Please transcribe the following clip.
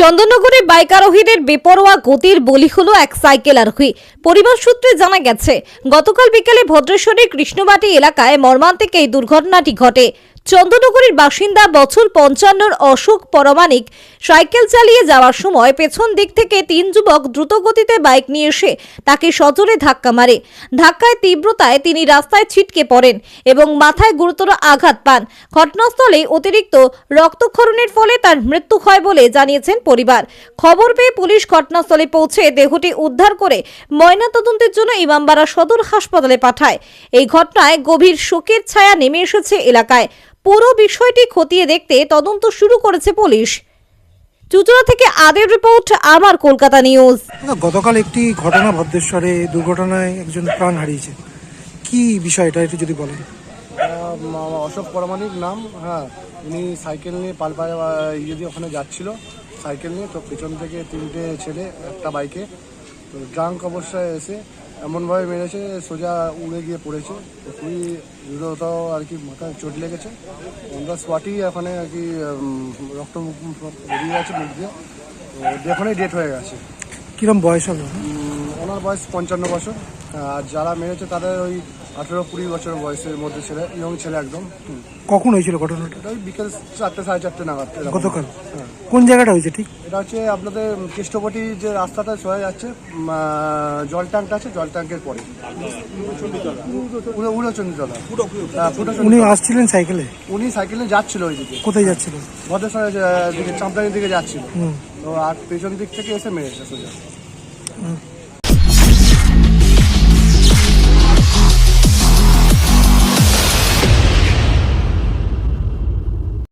চন্দননগরে bike আরোহীদের বেপরোয়া গতির বলি হলো এক সাইকেল আরোহী। পরিবার সূত্রে জানা গেছে, গতকাল বিকেলে ভদ্রেশ্বরের কৃষ্ণবাটি এলাকায় মর্মান্তিক এই দুর্ঘটনাটি ঘটে। চন্দননগরের বাসিন্দা বছর পঞ্চান্নর অশোক পরমাণিক সাইকেল চালিয়ে যাওয়ার সময় পেছন দিক থেকে তিন যুবক দ্রুতগতিতে বাইক নিয়ে এসে তাকে সজোরে ধাক্কা মারে। ধাক্কায় তীব্রতায় তিনি রাস্তায় ছিটকে পড়েন এবং মাথায় গুরুতর আঘাত পান। ঘটনাস্থলে অতিরিক্ত রক্তক্ষরণের ফলে তার মৃত্যু হয় বলে জানিয়েছেন পরিবার। খবর পেয়ে পুলিশ ঘটনাস্থলে পৌঁছে দেহটি উদ্ধার করে ময়নাতদন্তের জন্য ইমামবাড়া সদর হাসপাতালে পাঠায়। এই ঘটনায় গভীর শোকের ছায়া নেমে এসেছে এলাকায়। পুরো বিষয়টি খতিয়ে দেখতে তদন্ত শুরু করেছে পুলিশ। চুচুড়া থেকে আদের রিপোর্ট আমার কলকাতা নিউজ। না, গতকাল একটি ঘটনা ভদ্রেশ্বরে দুর্ঘটনায় একজন প্রাণ হারিয়েছে। কি বিষয়টা একটু যদি বলেন। অশোক পরমাণিক নাম হ্যাঁ উনি সাইকেল নিয়ে পালপাড়া ইয়ে দিয়ে ওখানে যাচ্ছিল। সাইকেল নিয়ে তো পেছন থেকে তিনটে ছেলে একটা বাইকে তো ড্রাঙ্ক অবস্থায় এসে এমনভাবে মেরেছে সোজা উড়ে গিয়ে পড়েছে। খুবই দ্রুততাও আর কি মাথায় চোট লেগেছে। আমরা স্পটই এখানে আর কি রক্ত বেরিয়ে গেছে মুখ দিয়ে। এখনই ডেট হয়ে গেছে। কীরকম বয়স হবে ওনার বয়স পঞ্চান্ন বছর। আর যারা মেরেছে তাদের ওই আঠেরো কুড়ি বছর বয়সের মধ্যে ছেলে ইয়ং ছেলে একদম। হুম। কখন হয়েছিল ঘটনাটা? এটা ওই বিকেল চারটে সাড়ে চারটে নাগাদ এরকম। গতকাল? হ্যাঁ। কোন জায়গাটা হয়েছে ঠিক? এটা হচ্ছে আপনাদের কৃষ্ণপটি যে রাস্তাটা সরে যাচ্ছে উম, আহ, জল ট্যাঙ্কটা আছে জল ট্যাঙ্কের পরে। উড়ো- হ্যাঁ, উনি আসছিলেন সাইকেলে? উনি সাইকেলে যাচ্ছিল ওইদিকে কোথায় যাচ্ছিলেন? ভদ্রেশ্বরের দিকে চাঁপড়ানির দিকে যাচ্ছিল। হুম। তো আর পেছন দিক থেকে এসে মেরেছে সোজা।